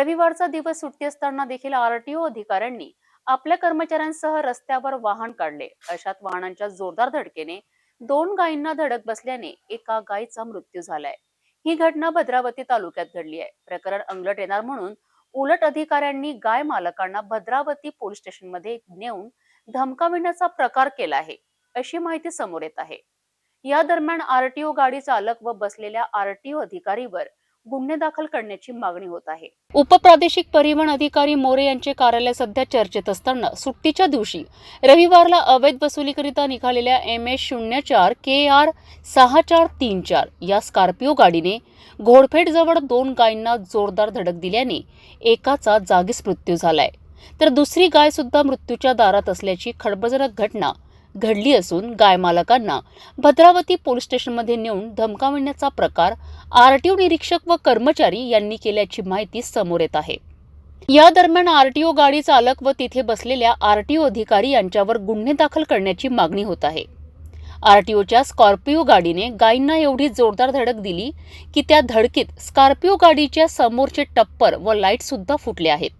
रविवारचा दिवस सुट्टी असताना देखील आरटीओ अधिकाऱ्यांनी आपल्या कर्मचाऱ्यांसह रस्त्यावर वाहन काढले. अशात वाहनांच्या जोरदार धडकेने दोन गायींना धडक बसल्याने एका गायीचा मृत्यू झालाय. ही घटना भद्रावती तालुक्यात घडली आहे. प्रकरण अंगलट येणार म्हणून उलट अधिकाऱ्यांनी गाय मालकांना भद्रावती पोलीस स्टेशनमध्ये नेऊन धमकाविण्याचा प्रकार केला आहे अशी माहिती समोर येत आहे. या दरम्यान आरटीओ गाडी चालक व बसलेल्या आरटीओ अधिकारीवर गुन्हे दाखल करण्याची मागणी होत आहे. उपप्रादेशिक परिवहन अधिकारी मोरे यांचे कार्यालय सध्या चर्चेत असताना सुट्टीच्या दिवशी रविवारला अवैध वसुलीकरिता निघालेल्या एम एस शून्य चार के आर सहा चार तीन चार या स्कॉर्पिओ गाडीने घोडफेडजवळ दोन गायींना जोरदार धडक दिल्याने एकाचा जागीच मृत्यू झालाय. तर दुसरी गाय सुद्धा मृत्यूच्या दारात असल्याची खडबजनक घटना घडली असून गायमालकांना भद्रावती पोलीस स्टेशनमध्ये नेऊन धमकावण्याचा प्रकार आरटीओ निरीक्षक व कर्मचारी यांनी केल्याची माहिती समोर येत आहे. या दरम्यान आरटीओ गाडी चालक व तिथे बसलेल्या आरटीओ अधिकारी यांच्यावर गुन्हे दाखल करण्याची मागणी होत आहे. आरटीओच्या स्कॉर्पिओ गाडीने गायींना एवढी जोरदार धडक दिली की त्या धडकीत स्कॉर्पिओ गाडीच्या समोरचे टप्पर व लाइट सुद्धा फुटले आहेत.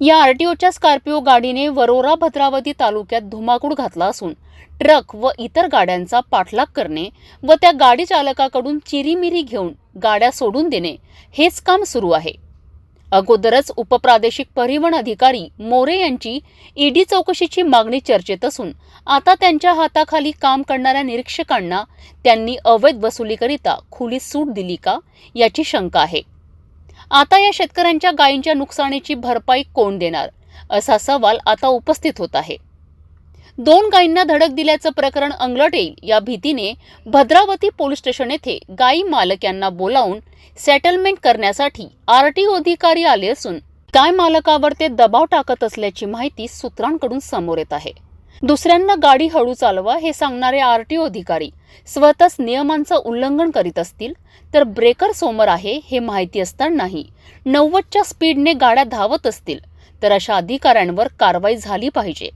या आरटीओच्या स्कॉर्पिओ गाडीने वरोरा भद्रावती तालुक्यात धुमाकूळ घातला असून ट्रक व इतर गाड्यांचा पाठलाग करणे व त्या गाडी चालकाकडून चिरीमिरी घेऊन गाड्या सोडून देणे हेच काम सुरू आहे. अगोदरच उपप्रादेशिक परिवहन अधिकारी मोरे यांची ईडी चौकशीची मागणी चर्चेत असून आता त्यांच्या हाताखाली काम करणाऱ्या निरीक्षकांना त्यांनी अवैध वसुलीकरिता खुली सूट दिली का याची शंका आहे. आता या शेतकऱ्यांच्या गायींच्या नुकसानीची भरपाई कोण देणार? असा सवाल आता उपस्थित होत आहे. दोन गायींना धडक दिल्याचं प्रकरण अंगलट येईल या भीतीने भद्रावती पोलीस स्टेशन येथे गायी मालक यांना बोलावून सेटलमेंट करण्यासाठी आरटीओ अधिकारी आले असून गाय मालकावर ते दबाव टाकत असल्याची माहिती सूत्रांकडून समोर येत आहे. दुसऱ्यांना गाडी हळू चालवा हे सांगणारे आर टी ओ अधिकारी स्वतःच नियमांचं उल्लंघन करीत असतील तर ब्रेकर समोर आहे हे माहिती असतानाही नव्वदच्या स्पीडने गाड्या धावत असतील तर अशा अधिकाऱ्यांवर कारवाई झाली पाहिजे.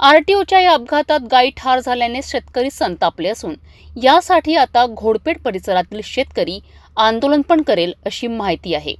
आरटीओच्या या अपघातात गायी ठार झाल्याने शेतकरी संतापले असून यासाठी आता घोडपेट परिसरातील शेतकरी आंदोलन पण करेल अशी माहिती आहे.